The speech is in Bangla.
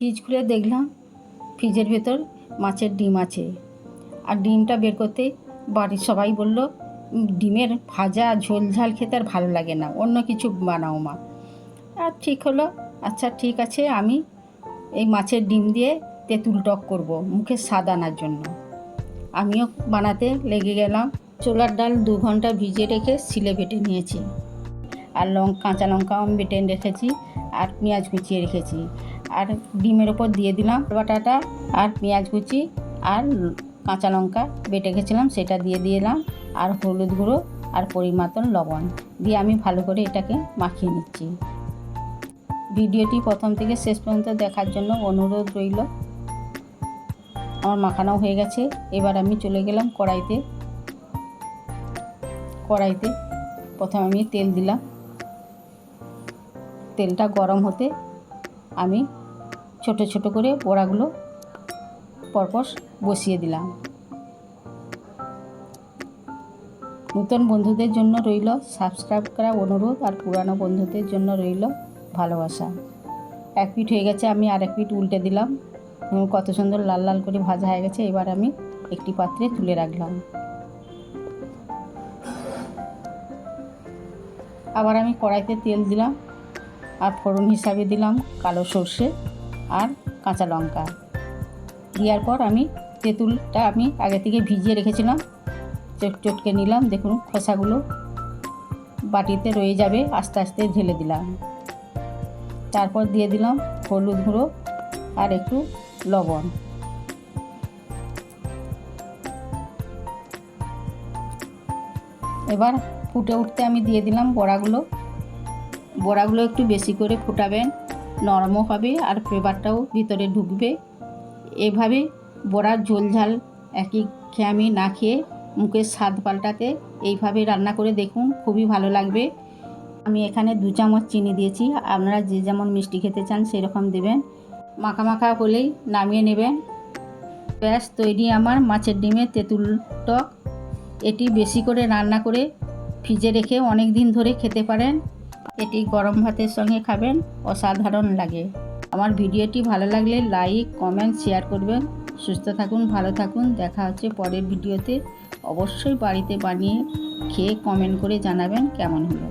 ফ্রিজ খুলে দেখলাম, ফ্রিজের ভেতর মাছের ডিম আছে। আর ডিমটা বের করতে বাড়ির সবাই বলল ডিমের ভাজা ঝোল ঝাল খেতে আর ভালো লাগে না, অন্য কিছু বানাও মা। আর ঠিক হলো আচ্ছা ঠিক আছে, আমি এই মাছের ডিম দিয়ে তেঁতুল টক করব, মুখে স্বাদ আনার জন্য। আমিও বানাতে লেগে গেলাম। ছোলার ডাল দু ঘণ্টা ভিজিয়ে রেখে সিলে বেটে নিয়েছি। আর লঙ্কা কাঁচা লঙ্কাও আমি বেটে রেখেছি, আর পেঁয়াজ কুচিয়ে রেখেছি। আর ডিমের ওপর দিয়ে দিলাম বাটাটা আর পেঁয়াজ কুচি আর কাঁচা লঙ্কা বেটে গেছিলাম, সেটা দিয়ে দিলাম আর হলুদ গুঁড়ো আর পরিমাতন লবণ দিয়ে আমি ভালো করে এটাকে মাখিয়ে নিচ্ছি। ভিডিওটি প্রথম থেকে শেষ পর্যন্ত দেখার জন্য অনুরোধ রইল। আমার মাখানো হয়ে গেছে, এবার আমি চলে গেলাম কড়াইতে। কড়াইতে প্রথমে আমি তেল দিলাম। তেলটা গরম হতে আমি ছোট ছোট করে পোড়াগুলো পরপর বসিয়ে দিলাম। নতুন বন্ধুদের জন্য রইল সাবস্ক্রাইব করা অনুরোধ আর পুরানো বন্ধুদের জন্য রইল ভালোবাসা। এক পিঠ হয়ে গেছে, আমি আর এক পিঠ উল্টে দিলাম। কত সুন্দর লাল লাল করে ভাজা হয়ে গেছে, এবার আমি একটি পাত্রে তুলে রাখলাম। আবার আমি কড়াইতে তেল দিলাম আর ফোড়ন হিসাবে দিলাম কালো সর্ষে। আর কাঁচা লঙ্কা। দেওয়ার পর আমি তেঁতুলটা আমি আগে থেকে ভিজিয়ে রেখেছিলাম। চট, চটকে নিলাম। দেখুন খোসাগুলো বাটিতে রয়ে যাবে। আস্তে আস্তে ঢেলে দিলাম। তারপর দিয়ে দিলাম হলুদ গুঁড়ো আর একটু লবণ। এবার ফুটে উঠতে আমি দিয়ে দিলাম বড়াগুলো। বড়াগুলো একটু বেশি করে ফুটাবেন। নরমও হবে আর ফ্লেভারটাও ভিতরে ঢুকবে। এভাবে বড়ার ঝোল ঝাল একই খেয়ে আমি না খেয়ে মুখের স্বাদ পাল্টাতে এইভাবে রান্না করে দেখুন, খুবই ভালো লাগবে। আমি এখানে দু চামচ চিনি দিয়েছি, আপনারা যে যেমন মিষ্টি খেতে চান সেরকম দেবেন। মাখা মাখা হলেই নামিয়ে নেবেন। ব্যাস, তৈরি আমার মাছের ডিমের তেঁতুল টক। এটি বেশি করে রান্না করে ফ্রিজে রেখে অনেক দিন ধরে খেতে পারেন। এটি গরম ভাতের সঙ্গে খাবেন, অসাধারণ লাগে। আমার ভিডিওটি ভালো লাগলে লাইক, কমেন্ট, শেয়ার করবেন। সুস্থ থাকুন, ভালো থাকুন। দেখা হচ্ছে পরের ভিডিওতে। অবশ্যই বাড়িতে বানিয়ে খেয়ে কমেন্ট করে জানাবেন কেমন হলো।